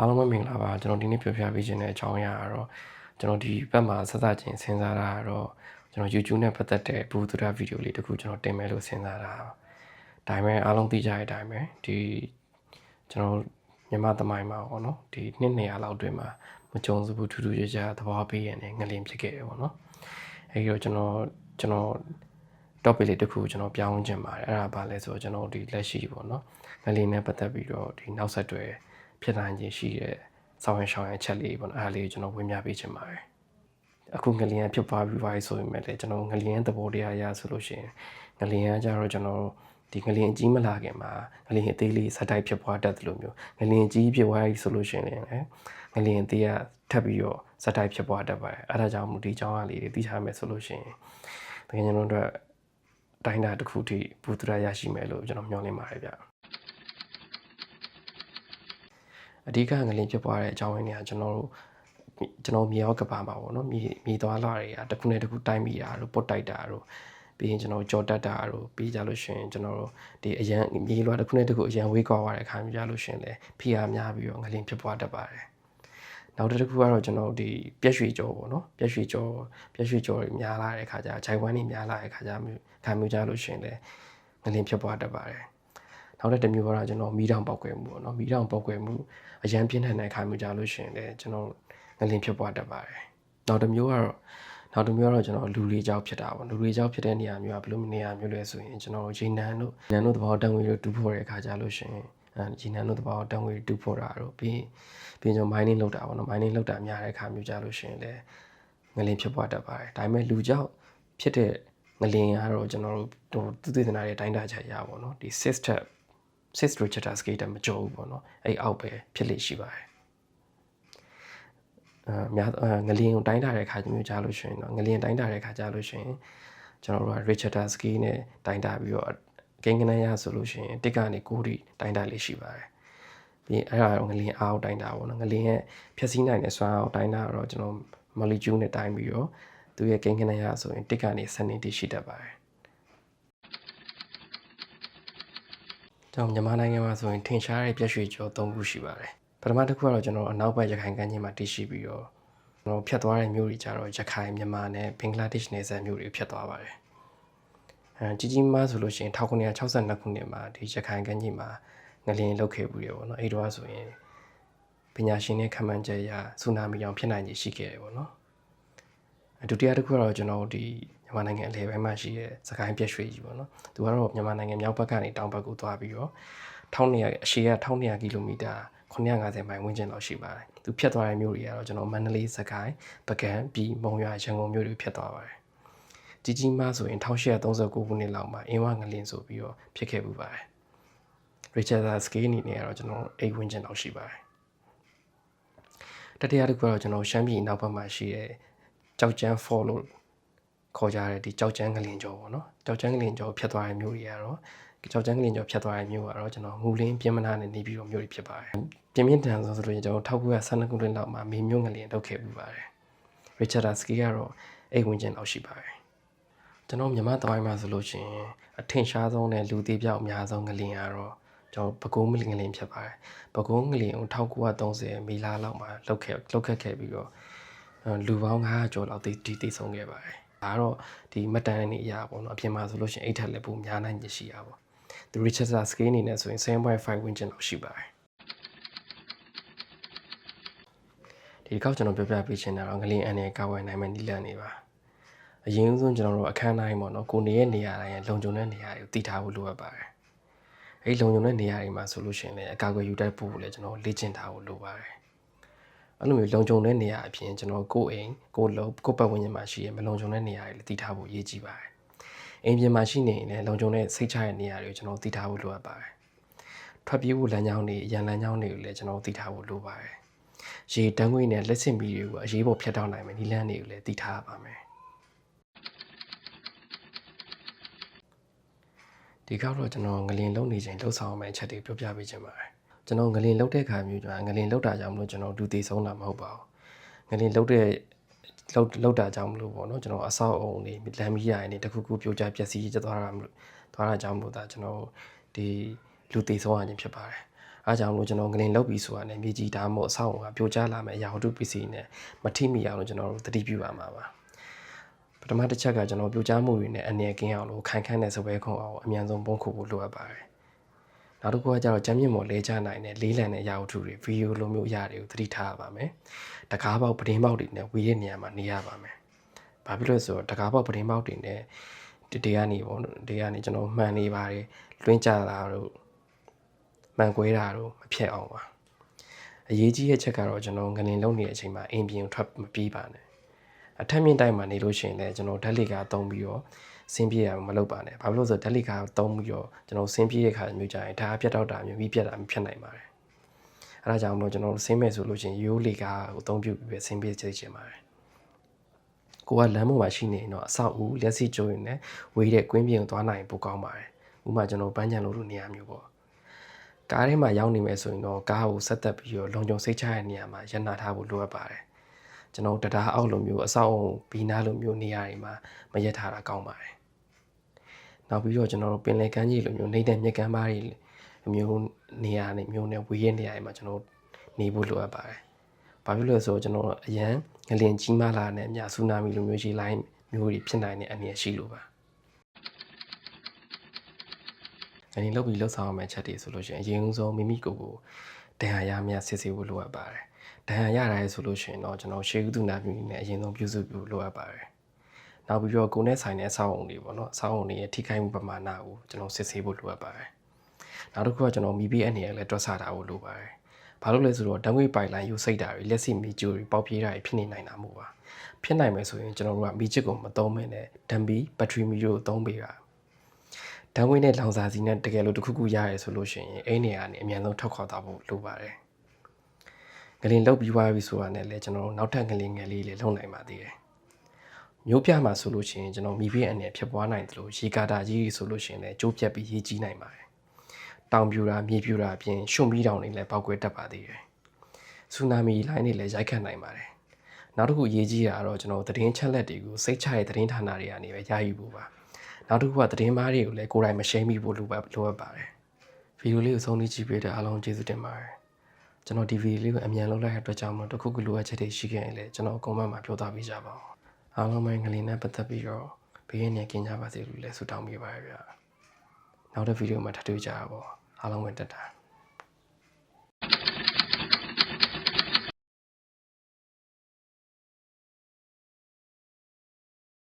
အားလုံးပဲမင်္ဂလာပါကျွန်တော်ဒီနေ့ပြောပြပေးခြင်းတဲ့အကြောင်းအရာကတော့ကျွန်တော်ဒီဘက်မှာဆက်စချင်းစဉ်းစားတာကတော့ကျွန်တော် YouTube နဲ့ပတ်သက်တဲ့ဘူဒရာဗီဒီယိုလေးတစ်ခုကျွန်တော်တင်မယ်လို့စဉ်းစားတာဒါပေမဲ့အားလုံးသိကြတဲ့အတိုင်းပဲဒီကျွန်တော်မြန်မာသမိုင်းမှာပေါ့နော်ဒီနှစ်နေရာလောက်အတွင်းမှာမကြုံစဘူးထူးထူးခြားခြားသဘောပေးရတဲ့ငလင်ဖြစ်ခဲ့တယ်ပေါ့နော်အဲဒီတော့ကျွန်တော်ကျွန်တော် topic လေးတစ်ခုကျွန်တော်ပြောင်းချင်ပါတယ်အဲ့ဒါဘာလဲဆိုတော့ကျွန်တော်ဒီလက်ရှိပေါ့နော်ငလင်နဲ့ပတ်သက်ပြီးတော့ဒီနောက်ဆက်တွဲ ဖြစ်နိုင်ခြင်းရှိတဲ့ဆောင်းရရှောင်းရချက်လေးပေါ့နော်အဲ့ဒါလေးကိုကျွန်တော်ဝေမျှပေးချင်ပါတယ်အခုငလျင်ဖြစ်သွားပြီးပါဆိုရင်လည်းကျွန်တော်ငလျင်သဘောတရားအရဆိုလို့ရှိရင်ငလျင်ကကြတော့ကျွန်တော်ဒီငလျင်ကြီးမလာခင်မှာငလျင်အသေးလေးစက်တိုက်ဖြစ်ပွားတတ်တယ်လို့မျိုးငလျင်ကြီးဖြစ်သွားပြီဆိုလို့ရှိရင်လည်းငလျင်အသေးကထပ်ပြီးတော့စက်တိုက်ဖြစ်ပွားတတ်ပါတယ်အဲ့ဒါကြောင့်မို့ဒီအကြောင်းအရာလေးတွေသိထားမယ်ဆိုလို့ရှိရင်တကယ်ကျွန်တော်တို့တိုင်းတာတစ်ခုထိဘူတရာရရှိမယ်လို့ကျွန်တော်မျှော်လင့်ပါတယ်ဗျ အဓိကငလင်ဖြစ်ပွားတဲ့အကြောင်းရင်းတွေကကျွန်တော်တို့ကျွန်တော်မြေရောကဘာမှာပေါ့နော်မြေမြေသွားလာတွေကတစ်ခုနဲ့တစ်ခုတိုက်မိတာတို့ပုတ်တိုက်တာတို့ပြီးရင်ကျွန်တော်ကြော်တက်တာတို့ပြီးကြလို့ရှိရင်ကျွန်တော်တို့ဒီအရန်မြေလွှာတစ်ခုနဲ့တစ်ခုအရန်ဝေးကွာသွားတဲ့အခါမျိုးကြလို့ရှိရင်လည်းဖိအားများပြီးတော့ငလင်ဖြစ်ပွားတတ်ပါတယ်နောက်တစ်ခုကတော့ကျွန်တော်ဒီပြက်ရွှေကြောပေါ့နော်ပြက်ရွှေကြောပြက်ရွှေကြောတွေများလာတဲ့အခါကျခြိုင်ဝမ်းတွေများလာတဲ့အခါကျမျိုးခံမျိုးကြလို့ရှိရင်လည်းငလင်ဖြစ်ပွားတတ်ပါတယ် နောက်တစ်မျိုးကတော့ကျွန်တော်မီးတောင်ပောက်ကွယ်မှုပေါ့နော်မီးတောင်ပောက်ကွယ်မှုအရန်ပြင်းထန်တဲ့အခါမျိုးကြလို့ရှိရင်လည်းကျွန်တော်ငလင်ဖြစ်ပွားတတ်ပါတယ်နောက်တစ်မျိုးကတော့နောက်တစ်မျိုးကတော့ကျွန်တော်လူတွေကြောက်ဖြစ်တာပေါ့လူတွေကြောက်ဖြစ်တဲ့နေရာမျိုးကဘယ်လိုနေရာမျိုးလဲဆိုရင်ကျွန်တော်ရေနံတို့နံတို့သဘောတန်ငွေတို့တူဖို့တဲ့အခါကြလို့ရှိရင်အဲရေနံတို့သဘောတန်ငွေတူဖို့တာတို့ပြီးပြီးကျွန်တော် mining လုပ်တာပေါ့နော် mining လုပ်တာများတဲ့အခါမျိုးကြလို့ရှိရင်လည်းငလင်ဖြစ်ပွားတတ်ပါတယ်ဒါပေမဲ့လူကြောက်ဖြစ်တဲ့ငလင်ကတော့ကျွန်တော်တို့သူသေသနာရဲ့တိုင်းတာချက်ရပါတော့ဒီ system 6 Richter scale တမကြောဘူးပေါ့နော်အဲ့အောက်ပဲဖြစ်လိမ့်ရှိပါတယ်အဲများငလျင်ကိုတိုင်းတာတဲ့ခါမျိုးကြားလို့ရှိရင်တော့ငလျင်တိုင်းတာတဲ့ခါကြားလို့ရှိရင်ကျွန်တော်တို့က Richter scale နဲ့တိုင်းတာပြီးတော့ကိန်းကနန်းရဆိုလို့ရှိရင်တစ်ကနေ9ထိတိုင်းတာလေးရှိပါတယ်ပြီးအဲ့ဒါငလျင်အားကိုတိုင်းတာပေါ့နော်ငလျင်ရဲ့ဖြည့်ဆည်းနိုင်တဲ့စွမ်းအားကိုတိုင်းတာတော့ကျွန်တော် molecule နဲ့တိုင်းပြီးတော့သူရဲ့ကိန်းကနန်းရဆိုရင်တစ်ကနေ7ထိရှိတတ်ပါတယ် ကျွန်တော်မြန်မာနိုင်ငံမှာဆိုရင်ထင်ရှားတဲ့ပြည့်ရွှေကျော်၃ခုရှိပါတယ်ပထမတစ်ခုကတော့ကျွန်တော်အနောက်ဘက်ရခိုင်ကမ်းခြေမှာတည်ရှိပြီးတော့ကျွန်တော်ဖြတ်သွားတဲ့မြို့တွေကြတော့ရခိုင်မြန်မာနဲ့ဘင်္ဂလားဒေ့ရှ်နယ်စပ်မြို့တွေဖြတ်သွားပါတယ်အဲကြီးကြီးမားဆိုလို့ရှိရင်1962ခုနှစ်မှာဒီရခိုင်ကမ်းခြေမှာငလျင်လုတ်ခဲ့ဘူးရေပေါ့နော်အဲ့တော့ဆိုရင်ပညာရှင်တွေခံမှန်းချက်အရဆူနာမီအောင်ဖြစ်နိုင်ခြေရှိခဲ့တယ်ပေါ့နော်ဒုတိယတစ်ခုကတော့ကျွန်တော်ဒီ မြန်မာနိုင်ငံအလယ်ပိုင်းမှာရှိတဲ့စကိုင်းပြက်ရွှေကြီးပေါ့နော်သူကတော့မြန်မာနိုင်ငံမြောက်ဘက်ကနေတောင်ဘက်ကိုသွားပြီးတော့1200အရှေ့က1200ကီလိုမီတာ950မိုင်ဝန်းကျင်လောက်ရှိပါတယ်သူဖြတ်သွားတဲ့မြို့တွေကတော့ကျွန်တော်မန္တလေးစကိုင်းပကံပြီးမုံရွာရန်ကုန်မြို့တွေဖြတ်သွားပါတယ်ကြီးကြီးမားဆိုရင်1839ခုနှစ်လောက်မှာအင်းဝငလင်ဆိုပြီးတော့ဖြစ်ခဲ့ပူပါတယ် Richard Scale အနေနဲ့ကတော့ကျွန်တော်အိတ်ဝန်းကျင်လောက်ရှိပါတယ်တတိယတစ်ခုကတော့ကျွန်တော်ရှမ်းပြည်နောက်ဘက်မှာရှိတဲ့ကြောက်ကျန်း fall လို့ ခေါ်ကြတဲ့ဒီကြောက်ကျန်းကလင်ကျော်ပေါ့နော်ကြောက်ကျန်းကလင်ကျော်ဖြတ်သွားတဲ့မြို့တွေကတော့ကြောက်ကျန်းကလင်ကျော်ဖြတ်သွားတဲ့မြို့ကတော့ကျွန်တော်ငူလင်းပြင်းမနာနဲ့နေပြီးတော့မြို့တွေဖြစ်ပါတယ်ပြင်းပြင်းထန်ဆုံးဆိုလို့ကျွန်တော်1912ခုနှစ်လောက်မှာမေမြို့ငလင်လောက်ခဲ့ပူပါတယ် Richard Sky ကတော့အိတ်ဝင်ကျင်လောက်ရှိပါတယ်ကျွန်တော်မြန်မာတိုင်းမှာဆိုလို့ရှိရင်အထင်ရှားဆုံးနဲ့လူသေးပြောက်အများဆုံးငလင်ကတော့ကျွန်တော်ပကုံးမလင်ငလင်ဖြစ်ပါတယ်ပကုံးငလင်ကို1930မီလာလောက်မှာလောက်ခဲ့လောက်ခတ်ခဲ့ပြီးတော့လူပေါင်း900ကျော်လောက်တည်တည်ဆုံးခဲ့ပါတယ် ဒါကတော့ဒီမတန်နေအရာပေါ့နော်အပြင်မှာဆိုလို့ရှိရင်အိတ်ထက်လည်းပိုများနိုင်ရှိရပါသူ Richard scale အနေနဲ့ဆိုရင်7.5 win ကျင်လောက်ရှိပါတယ်ဒီတစ်ခေါက်ကျွန်တော်ပြောပြပေးချင်တာတော့ငလင်းအန်ရဲ့ကာဝယ်နိုင်မဲ့နီလန်နေပါအရင်ဆုံးကျွန်တော်တို့အခန်းတိုင်းပေါ့နော်ကိုနေရဲ့နေရာတိုင်းရဲ့လုံခြုံတဲ့နေရာတွေကိုတည်ထားဖို့လိုအပ်ပါတယ်အဲဒီလုံခြုံတဲ့နေရာတွေမှာဆိုလို့ရှိရင်လည်းအကာအကွယ်ယူတတ်ဖို့လည်းကျွန်တော်လေ့ကျင့်ထားဖို့လိုပါတယ် အဲ့လိုမျိုးလုံခြုံတဲ့နေရာအပြင်ကျွန်တော်ကိုယ့်အိမ်ကိုယ့်လုံးကိုယ့်ပတ်ဝန်းကျင်မှာရှိရမလုံခြုံတဲ့နေရာတွေလည်းတည်ထားဖို့အရေးကြီးပါတယ်။အိမ်ပြင်မှာရှိနေရင်လည်းလုံခြုံတဲ့စိတ်ချတဲ့နေရာတွေကိုကျွန်တော်တည်ထားဖို့လိုအပ်ပါတယ်။ထွက်ပြေးဖို့လမ်းကြောင်းတွေရန်လမ်းကြောင်းတွေကိုလည်းကျွန်တော်တည်ထားဖို့လိုပါတယ်။ရေတန်းခွေနဲ့လက်ဆင့်မီတွေကိုအရေးပေါ်ဖြတ်တောက်နိုင်မယ်ဒီလမ်းတွေကိုလည်းတည်ထားရပါမယ်။ဒီကောက်တော့ကျွန်တော်ငလင်လုံနေချိန်လှုပ်ဆောင်မယ့်အချက်တွေပြောပြပေးချင်ပါတယ်။ ကျွန်တော်ငလင်လုတ်တဲ့ခါမျိုးကျွန်တော်ငလင်လုတ်တာကြောင့်မလို့ကျွန်တော်ဒူသေးဆုံးတာမဟုတ်ပါဘူးငလင်လုတ်တဲ့လုတ်လုတ်တာကြောင့်မလို့ပေါ့နော်ကျွန်တော်အဆောက်အုံတွေလမ်းမီးရနေတခုခုပြိုကျပျက်စီးကျသွားတာမလို့သွားတာကြောင့်မလို့ဒါကျွန်တော်ဒီလူသေးဆုံးရခြင်းဖြစ်ပါတယ်အဲအားကြောင့်လို့ကျွန်တော်ငလင်လောက်ပြီးဆိုတာနဲ့မြေကြီးဒါမှမဟုတ်အဆောက်အအုံကပြိုကျလာမယ့်အရာဝတ္ထုပစ္စည်းနဲ့မထိမိအောင်လို့ကျွန်တော်တို့သတိပြုရမှာပါပထမတစ်ချက်ကကျွန်တော်ပြိုကျမှုတွေနဲ့အနေကင်းအောင်လို့ခိုင်ခန့်တဲ့စပွဲခုံအောင်အမြန်ဆုံးပုံခုဖို့လိုအပ်ပါတယ် နောက်တစ်ခုကကျတော့ကြမ်းမြင့်မော်လဲချနိုင်တဲ့လေးလံတဲ့အရာဝတ္ထုတွေဗီဒီယိုလိုမျိုးအရာတွေကိုသတိထားရပါမယ်တကားပေါက်ပဒင်းပေါက်တွေနဲ့ဝေးတဲ့နေရာမှာနေရပါမယ်ဘာဖြစ်လို့လဲဆိုတော့တကားပေါက်ပဒင်းပေါက်တွေနဲ့ဒီတေကနေပေါ့နော်တေကနေကျွန်တော်မှန်နေပါတယ်လွှင်းကြတာတို့မှန်ကွဲတာတို့မဖြစ်အောင်ပါအရေးကြီးတဲ့ချက်ကတော့ကျွန်တော်ငလင်လုံးနေတဲ့အချိန်မှာအိမ်ပြင်ထွက်မပြေးပါနဲ့ အထက်မြင့်တိုက်မှာနေလို့ရှိရင်လည်းကျွန်တော်ဓာတ်လေကာသုံးပြီးတော့ဆင်းပြေးရမလုပ်ပါနဲ့ဘာဖြစ်လို့လဲဆိုတော့ဓာတ်လေကာသုံးပြီးတော့ကျွန်တော်ဆင်းပြေးတဲ့ခါမျိုးကြရင်ဓာတ်အပြတ်တော့တာမျိုးပြီးပြတ်တာမဖြစ်နိုင်ပါတယ်အဲဒါကြောင့်မလို့ကျွန်တော်ဆင်းမဲ့ဆိုလို့ရှိရင်ရိုးလေကာကိုအသုံးပြုပြီးပဲဆင်းပြေးချင်ပါတယ်ကိုကလမ်းပေါ်မှာရှိနေရင်တော့အဆောက်အဦလက်စီကျိုးရင်လည်းဝေးတဲ့ကွင်းပြင်ကိုသွားနိုင်ပိုကောင်းပါတယ်။ဥပမာကျွန်တော်ပန်းချံလို့လို့နေရာမျိုးပေါ့။ကားထဲမှာရောက်နေမယ်ဆိုရင်တော့ကားကိုဆက်သက်ပြီးတော့လုံခြုံစိတ်ချတဲ့နေရာမှာရပ်နာထားဖို့လိုအပ်ပါတယ်။ ကျွန်တော်တရားအောက်လိုမျိုးအဆောက်အဦဘီနာလိုမျိုးနေရာတွေမှာမရပ်ထားတာကောင်းပါတယ်။နောက်ပြီးတော့ကျွန်တော်တို့ပင်လယ်ကမ်းခြေလိုမျိုးနေတဲ့မြက်ကမ်းပါးတွေမျိုးနေရာနေမျိုးနဲ့ဝေးရနေရာတွေမှာကျွန်တော်နေဖို့လိုအပ်ပါတယ်။ဘာဖြစ်လို့လဲဆိုတော့ကျွန်တော်အရန်ငလင်ကြီးမားလာတဲ့အမြဆူနာမီလိုမျိုးရှိလိုင်းမျိုးတွေဖြစ်နိုင်တဲ့အန္တရာယ်ရှိလို့ပါ။အနေလောက်ပြီးလှုပ်ဆောင်ရမယ့်ချက်တွေဆိုလို့ရှိရင်အရင်ဆုံးမိမိကိုယ်ကိုဒဏ်ရာရမြစစ်ဆေးဖို့လိုအပ်ပါတယ်။ ဒဏ်ရာရတာရဲ့ဆိုလို့ရှိရင်တော့ကျွန်တော်ရှေးဥဒုနာပြုနဲ့အရင်ဆုံးပြုစုပြုလိုအပ်ပါတယ်။နောက်ပြီးတော့ကိုယ်နဲ့ဆိုင်တဲ့အဆောက်အုံတွေပေါ့နော်အဆောက်အုံတွေရဲ့ထိခိုက်မှုပမာဏကိုကျွန်တော်စစ်ဆေးဖို့လိုအပ်ပါတယ်။နောက်တစ်ခုကကျွန်တော်မိပြီးအနေနဲ့လည်းတွက်ဆတာဖို့လိုပါတယ်။ဘာလို့လဲဆိုတော့တံငွေပိုင်လိုင်းယူစိတ်တာတွေလက်စီမီကျိုးတွေပေါက်ပြေးတာတွေဖြစ်နေနိုင်တာမို့ပါဖြစ်နိုင်မယ်ဆိုရင်ကျွန်တော်တို့ကမီချစ်ကိုမသုံးမနဲ့ဒမ်ဘီဘက်ထရီမီကိုသုံးပေးတာဓာတ်ငွေနဲ့လောင်စာစီနဲ့တကယ်လို့တစ်ခုခုရရဲဆိုလို့ရှိရင်အဲ့နေရာကနေအမြန်ဆုံးထောက်ခေါ်သွားဖို့လိုပါတယ် ငလင်လောက်ပြီးသွားပြီဆိုတာနဲ့လည်းကျွန်တော်တို့နောက်ထပ်ငလင်ငယ်လေးလေးလုံနိုင်ပါသေးတယ်မျိုးပြမှာဆိုလို့ရှိရင်ကျွန်တော်မိဖေးအနေနဲ့ဖြစ်ပွားနိုင်တယ်လို့ရေကာတာကြီးဆိုလို့ရှိရင်လည်းကျိုးပြက်ပြီးရေးကြီးနိုင်ပါတယ်တောင်ပြူတာမြေပြူတာအပြင်ရှုံပြီးတောင်တွေလည်းပောက်ကွဲတတ်ပါသေးတယ်ဆူနာမီလိုင်းတွေလည်းရိုက်ခတ်နိုင်ပါတယ်နောက်တစ်ခုအရေးကြီးတာကတော့ကျွန်တော်သတင်းချက်လက်တွေကိုစိတ်ချရဲ့သတင်းဌာနတွေကနေပဲရယူဖို့ပါနောက်တစ်ခုကသတင်းမားတွေကိုလည်းကိုယ်တိုင်မရှင်းမိဖို့လိုပါလိုအပ်ပါတယ်ဗီဒီယိုလေးကိုဆုံးဖြတ်ကြည့်ပေးတဲ့အားလုံးကျေးဇူးတင်ပါတယ် ကျွန်တော်ဒီဗီဒီယိုလေးကိုအမြန်လုပ်လိုက်တဲ့အတွက်ကြောင့်မလို့တစ်ခုခုလိုအပ်ချက်တွေရှိခဲ့ရင်လည်းကျွန်တော်ကွန်မန့်မှာပြောသားပေးကြပါဦးအားလုံးပဲငလင်နဲ့ပတ်သက်ပြီးတော့ဘေးရန်နေကင်းကြပါစေလို့လည်းဆုတောင်းပေးပါရစေနောက်တဲ့ဗီဒီယိုမှာထပ်တွေ့ကြပါဦးအားလုံးပဲတက်တာ